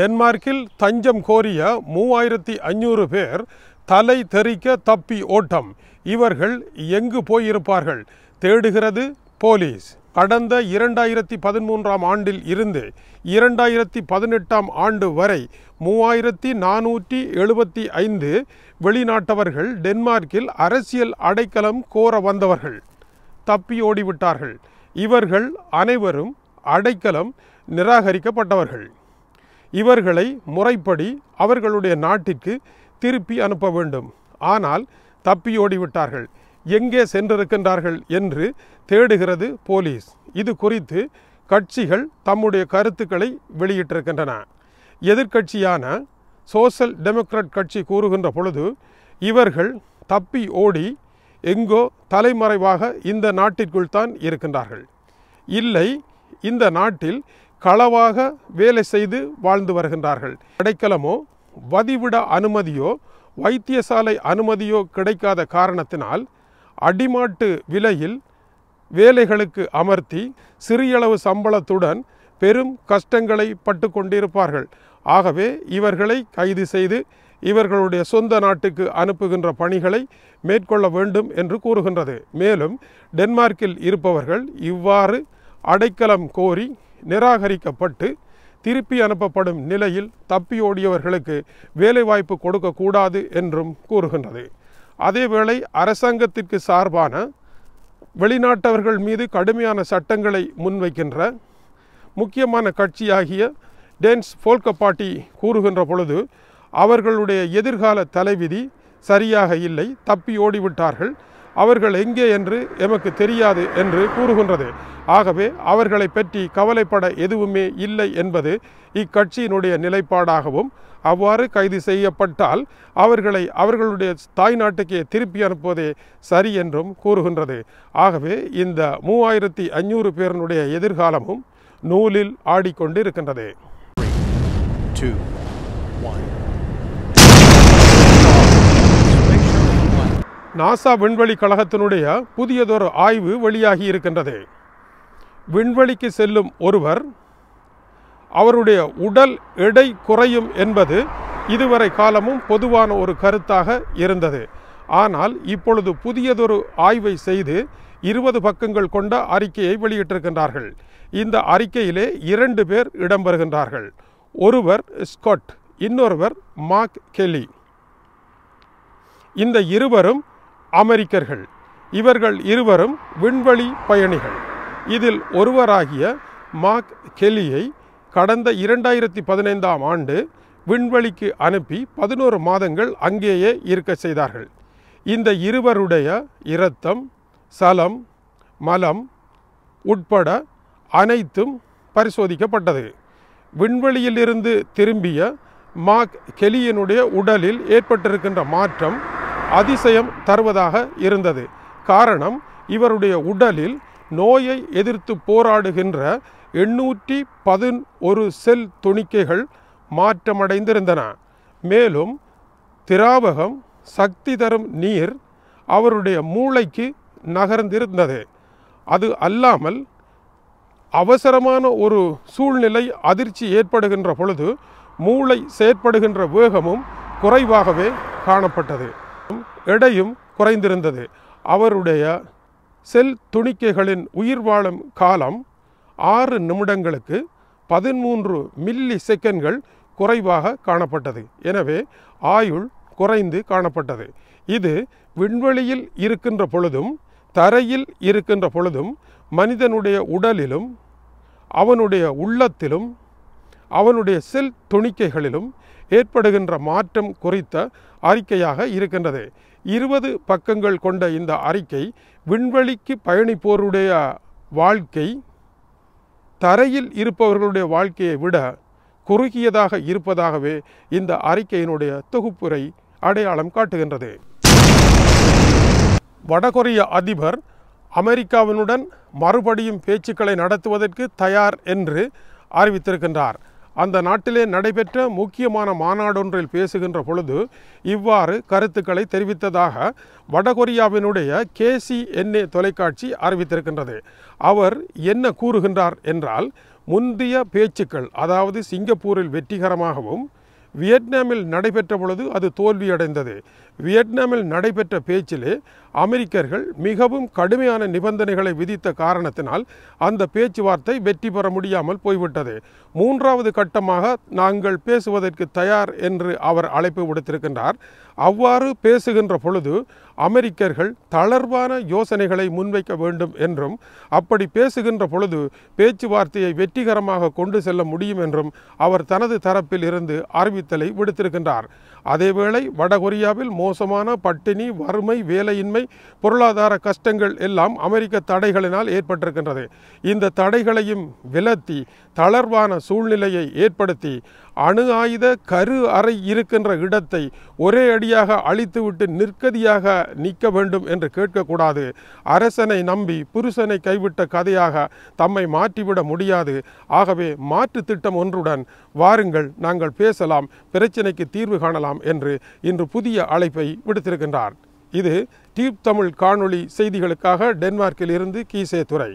டென்மார்க்கில் தஞ்சம் கோரிய மூவாயிரத்தி ஐநூறு பேர் தலை தெறிக்க தப்பி ஓட்டம். இவர்கள் எங்கு போயிருப்பார்கள்? தேடுகிறது போலீஸ். கடந்த இரண்டாயிரத்தி பதிமூன்றாம் ஆண்டில் இருந்து இரண்டாயிரத்தி பதினெட்டாம் ஆண்டு வரை மூவாயிரத்தி நானூற்றி எழுபத்தி ஐந்து வெளிநாட்டவர்கள் டென்மார்க்கில் அரசியல் அடைக்கலம் கோர வந்தவர்கள். தப்பி ஓடிவிட்டார்கள். இவர்கள் அனைவரும் அடைக்கலம் நிராகரிக்கப்பட்டவர்கள். இவர்களை முறைப்படி அவர்களுடைய நாட்டிற்கு திருப்பி அனுப்ப வேண்டும். ஆனால் தப்பியோடிவிட்டார்கள் எங்கே சென்றிருக்கின்றார்கள் என்று தேடுகிறது போலீஸ். இது குறித்து கட்சிகள் தம்முடைய கருத்துக்களை வெளியிட்டிருக்கின்றன. எதிர்க்கட்சியான சோசல் டெமோக்ராட் கட்சி கூறுகின்ற பொழுது இவர்கள் தப்பி ஓடி எங்கோ தலைமறைவாக இந்த நாட்டிற்குள் தான் இருக்கின்றார்கள். இல்லை இந்த நாட்டில் களவாக வேலை செய்து வாழ்ந்து வருகின்றார்கள். அடைக்கலமோ வதிவிட அனுமதியோ வைத்தியசாலை அனுமதியோ கிடைக்காத காரணத்தினால் அடிமாட்டு விலையில் வேலைகளுக்கு அமர்த்தி சிறியளவு சம்பளத்துடன் பெரும் கஷ்டங்களை பட்டு கொண்டிருப்பார்கள் ஆகவே இவர்களை கைது செய்து இவர்களுடைய சொந்த நாட்டுக்கு அனுப்புகின்ற பணிகளை மேற்கொள்ள வேண்டும் என்று கூறுகின்றது. மேலும் டென்மார்க்கில் இருப்பவர்கள் இவ்வாறு அடைக்கலம் கோரி நிராகரிக்கப்பட்டு திருப்பி அனுப்பப்படும் நிலையில் தப்பியோடியவர்களுக்கு வேலைவாய்ப்பு கொடுக்கக்கூடாது என்றும் கூறுகின்றது. அதேவேளை அரசாங்கத்திற்கு சார்பான வெளிநாட்டவர்கள் மீது கடுமையான சட்டங்களை முன்வைக்கின்ற முக்கியமான கட்சியாகிய டென்ஸ் போல்க பார்ட்டி கூறுகின்ற பொழுது அவர்களுடைய எதிர்கால தலைவிதி சரியாக இல்லை தப்பி ஓடிவிட்டார்கள் அவர்கள் எங்கே என்று எமக்கு தெரியாது என்று கூறுகின்றது. ஆகவே அவர்களை பற்றி கவலைப்பட எதுவுமே இல்லை என்பது இக்கட்சியினுடைய நிலைப்பாடாகவும் அவ்வாறு கைது செய்யப்பட்டால் அவர்களை அவர்களுடைய தாய் நாட்டுக்கே திருப்பி அனுப்புவதே சரி என்றும் கூறுகின்றது. ஆகவே இந்த மூவாயிரத்தி ஐநூறு பேரினுடைய எதிர்காலமும் நூலில் ஆடிக்கொண்டிருக்கின்றது. Two, நாசா விண்வெளி கழகத்தினுடைய புதியதொரு ஆய்வு வெளியாகி இருக்கின்றது. விண்வெளிக்கு செல்லும் ஒருவர் அவருடைய உடல் எடை குறையும் என்பது இதுவரை காலமும் பொதுவான ஒரு கருத்தாக இருந்தது. ஆனால் இப்பொழுது புதியதொரு ஆய்வை செய்து இருபது பக்கங்கள் கொண்ட அறிக்கையை வெளியிட்டிருக்கின்றார்கள். இந்த அறிக்கையிலே இரண்டு பேர் இடம்பெறுகின்றார்கள். ஒருவர் ஸ்காட் இன்னொருவர் மார்க் கெல்லி. இந்த இருவரும் அமெரிக்கர்கள். இவர்கள் இருவரும் விண்வெளி பயணிகள். இதில் ஒருவராகிய மார்க் கெலியை கடந்த இரண்டாயிரத்தி பதினைந்தாம் ஆண்டு விண்வெளிக்கு அனுப்பி பதினோரு மாதங்கள் அங்கேயே இருக்க செய்தார்கள். இந்த இருவருடைய இரத்தம் சலம் மலம் உட்பட அனைத்தும் பரிசோதிக்கப்பட்டது. விண்வெளியிலிருந்து திரும்பிய மார்க் கெலியனுடைய உடலில் ஏற்பட்டிருக்கின்ற மாற்றம் அதிசயம் தருவதாக இருந்தது. காரணம் இவருடைய உடலில் நோயை எதிர்த்து போராடுகின்ற எண்ணூற்றி பதின் ஒரு செல் துணிக்கைகள் மாற்றமடைந்திருந்தன. மேலும் திராவகம் சக்தி தரும் நீர் அவருடைய மூளைக்கு நகர்ந்திருந்தது. அது அல்லாமல் அவசரமான ஒரு சூழ்நிலை அதிர்ச்சி ஏற்படுகின்ற பொழுது மூளை செயற்படுகின்ற வேகமும் குறைவாகவே காணப்பட்டது. எடையும் குறைந்திருந்தது. அவருடைய செல் துணிக்கைகளின் உயிர் வாழும் காலம் ஆறு நிமிடங்களுக்கு பதிமூன்று மில்லி செகண்ட்கள் குறைவாக காணப்பட்டது. எனவே ஆயுள் குறைந்து காணப்பட்டது. இது விண்வெளியில் இருக்கின்ற பொழுதும் தரையில் இருக்கின்ற பொழுதும் மனிதனுடைய உடலிலும் அவனுடைய உள்ளத்திலும் அவனுடைய செல் துணிக்கைகளிலும் ஏற்படுகின்ற மாற்றம் குறித்த அறிக்கையாக இருக்கின்றது. இருபது பக்கங்கள் கொண்ட இந்த அறிக்கை விண்வெளிக்கு பயணிப்போருடைய வாழ்க்கை தரையில் இருப்பவர்களுடைய வாழ்க்கையை விட குறுகியதாக இருப்பதாகவே இந்த அறிக்கையினுடைய தொகுப்புரை அடையாளம் காட்டுகின்றது. வடகொரிய அதிபர் அமெரிக்காவினுடன் மறுபடியும் பேச்சுக்களை நடத்துவதற்கு தயார் என்று அறிவித்திருக்கின்றார். அந்த நாட்டிலே நடைபெற்ற முக்கியமான மாநாடொன்றில் பேசுகின்ற பொழுது இவ்வாறு கருத்துக்களை தெரிவித்ததாக வடகொரியாவினுடைய கேசிஎன்ஏ தொலைக்காட்சி அறிவித்திருக்கின்றது. அவர் என்ன கூறுகின்றார் என்றால் முந்தைய பேச்சுக்கள் அதாவது சிங்கப்பூரில் வெற்றிகரமாகவும் வியட்நாமில் நடைபெற்ற பொழுது அது தோல்வியடைந்தது. வியட்நாமில் நடைபெற்ற பேச்சிலே அமெரிக்கர்கள் மிகவும் கடுமையான நிபந்தனைகளை விதித்த காரணத்தினால் அந்த பேச்சுவார்த்தை வெற்றி பெற முடியாமல் போய்விட்டது. மூன்றாவது கட்டமாக நாங்கள் பேசுவதற்கு தயார் என்று அவர் அழைப்பு விடுத்திருக்கின்றார். அவ்வாறு பேசுகின்ற பொழுது அமெரிக்கர்கள் தளர்வான யோசனைகளை முன்வைக்க வேண்டும் என்றும் அப்படி பேசுகின்ற பொழுது பேச்சுவார்த்தையை வெற்றிகரமாக கொண்டு செல்ல முடியும் என்றும் அவர் தனது தரப்பில் இருந்து அறிவித்தலை விடுத்திருக்கின்றார். அதேவேளை வடகொரியாவில் மோசமான பட்டினி வறுமை வேலையின்மை பொருளாதார கஷ்டங்கள் எல்லாம் அமெரிக்க தடைகளினால் ஏற்பட்டிருக்கின்றது. இந்த தடைகளையும் விலத்தி தளர்வான சூழ்நிலையை ஏற்படுத்தி அணு ஆயுத கரு அறை இருக்கின்ற இடத்தை ஒரே அடியாக அழித்துவிட்டு நிற்கதியாக நிற்க வேண்டும் என்று கேட்கக்கூடாது. அரசனை நம்பி புருஷனை கைவிட்ட கதையாக தம்மை மாற்றிவிட முடியாது. ஆகவே மாற்று திட்டம் ஒன்றுடன் வாருங்கள் நாங்கள் பேசலாம். பிரச்சனைக்கு தீர்வு காணலாம். காணலாம் என்று இன்று புதிய அழைப்பை விடுத்திருக்கின்றார். இது டியூப் தமிழ் காணொளி செய்திகளுக்காக டென்மார்க்கில் இருந்து கீசே துறை